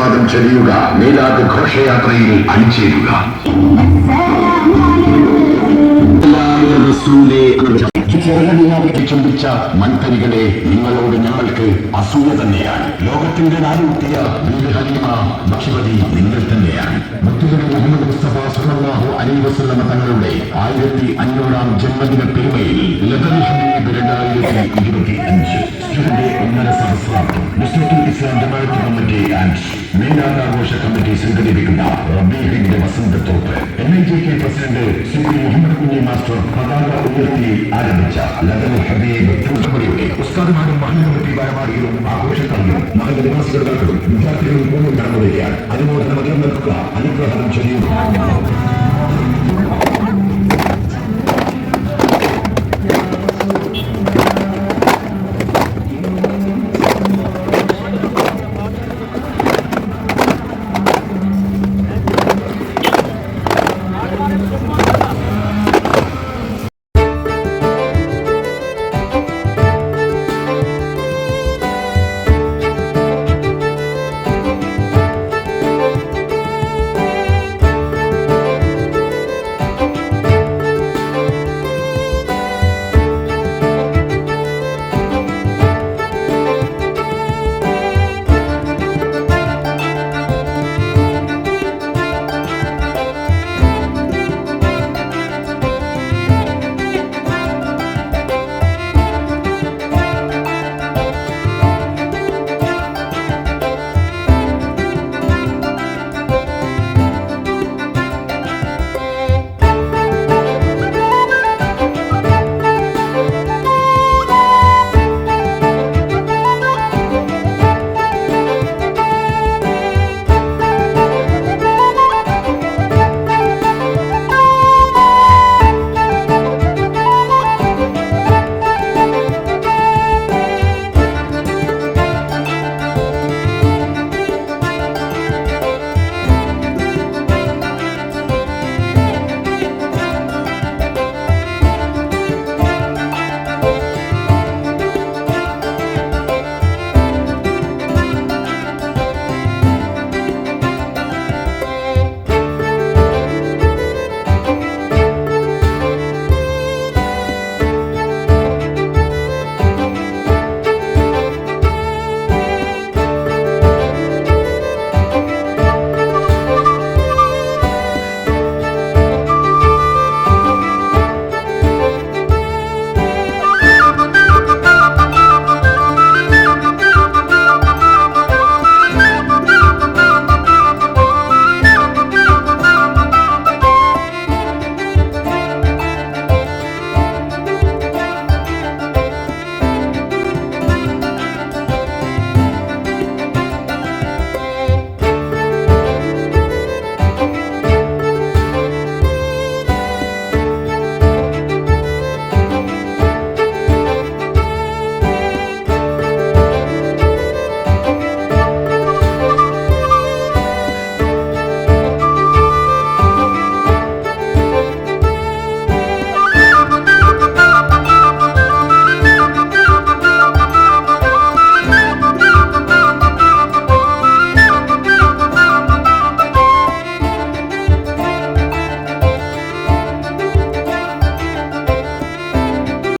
ആശീർവാദം ചൊരിയുക. മീലാദ് ഘോഷയാത്രയിൽ അണിചേരുക. ചുംബിച്ച മൺതരികളെ നിങ്ങളോട് ഞങ്ങൾക്ക് അസൂയ തന്നെയാണ്. ലോകത്തിന്റെ ഹലീമ ഭക്ഷ്യവതി നിങ്ങൾ തന്നെയാണ്. തങ്ങളുടെ ആയിരത്തി അഞ്ഞൂറാം ജന്മദിന പെരുമയിൽ ഹബീബ് രണ്ടായിരത്തി ഇരുപത്തി അഞ്ച് സ്റ്റുഡന്റ് ഉന്നത സഹസ്രാബ്ദം മുസ്ലിം ഇസ്ലാം ജമാഅത്ത് ആൻഡ് മീനാഘോഷ കമ്മിറ്റി സംഘടിപ്പിക്കുന്ന റബീഹിന്റെ വസന്തത്തോപ്പ്. N I J K president Shri Muhammad Kunhi master പതാക ഉയർത്തി ആരംഭിച്ച ലതൽ ഹബീബ് തുടങ്ങിയുടെ ഉസ്താദുമാരും മഹൽ കമ്മിറ്റി ഭാരവാഹികളും ആഘോഷക്കാരും മഹൽ നിവാസികളും വിദ്യാർത്ഥികളും പൂർണം കടന്നു വരികയാണ് അനുമോദനം നൽകുക അനുഗ്രഹം ചെയ്യുന്നു